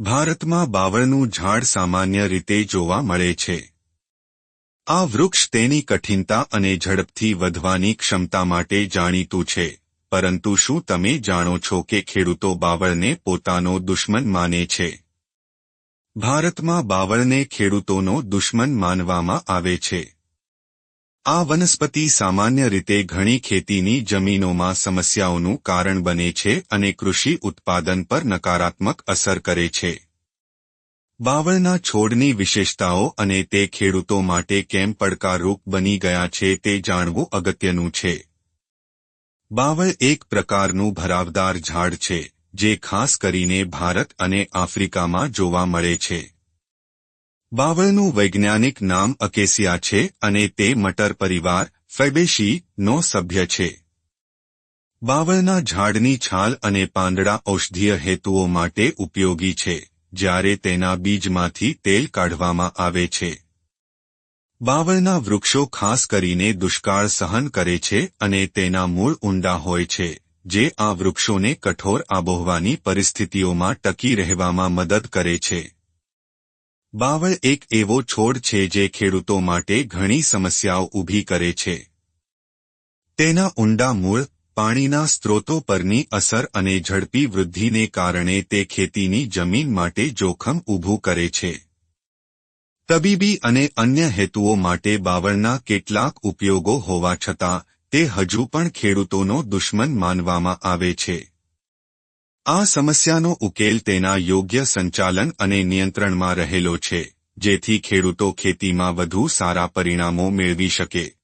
ભારતમાં બાવળનું ઝાડ સામાન્ય રીતે જોવા મળે છે. આ વૃક્ષ તેની કઠિનતા અને ઝડપથી વધવાની ક્ષમતા માટે જાણીતું છે. પરંતુ શું તમે જાણો છો કે ખેડૂતો બાવળને પોતાનો દુશ્મન માને છે? ભારતમાં બાવળને ખેડૂતોનો દુશ્મન માનવામાં આવે છે. આ વનસ્પતિ સામાન્ય રીતે ઘણી ખેતીની જમીનોમાં સમસ્યાઓનું કારણ બને છે અને કૃષિ ઉત્પાદન પર નકારાત્મક અસર કરે છે. બાવળના છોડની વિશેષતાઓ અને તે ખેડૂતો માટે કેમ પડકારરૂપ બની ગયા છે તે જાણવું અગત્યનું છે. બાવળ એક પ્રકારનું ભરાવદાર ઝાડ છે, જે ખાસ કરીને ભારત અને આફ્રિકામાં જોવા મળે છે. બાવળનું વૈજ્ઞાનિક નામ અકેસિયા છે અને તે મટર પરિવાર, ફેબેશી, નો સભ્ય છે. બાવળના ઝાડની છાલ અને પાંદડા ઔષધીય હેતુઓ માટે ઉપયોગી છે, જ્યારે તેના બીજમાંથી તેલ કાઢવામાં આવે છે. બાવળના વૃક્ષો ખાસ કરીને દુષ્કાળ સહન કરે છે અને તેના મૂળ ઊંડા હોય છે, જે આ વૃક્ષોને કઠોર આબોહવાની પરિસ્થિતિઓમાં ટકી રહેવામાં મદદ કરે છે. બાવળ એક એવો છોડ છે જે ખેડૂતો માટે ઘણી સમસ્યાઓ ઊભી કરે છે. તેના ઊંડા મૂળ, પાણીના સ્ત્રોતો પરની અસર અને ઝડપી વૃદ્ધિને કારણે તે ખેતીની જમીન માટે જોખમ ઊભું કરે છે. તબીબી અને અન્ય હેતુઓ માટે બાવળના કેટલાક ઉપયોગો હોવા છતાં, તે હજુ પણ ખેડૂતોનો દુશ્મન માનવામાં આવે છે. આ સમસ્યાનો ઉકેલ તેના યોગ્ય સંચાલન અને નિયંત્રણમાં રહેલો છે, જેથી ખેડૂતો ખેતીમાં વધુ સારા પરિણામો મેળવી શકે.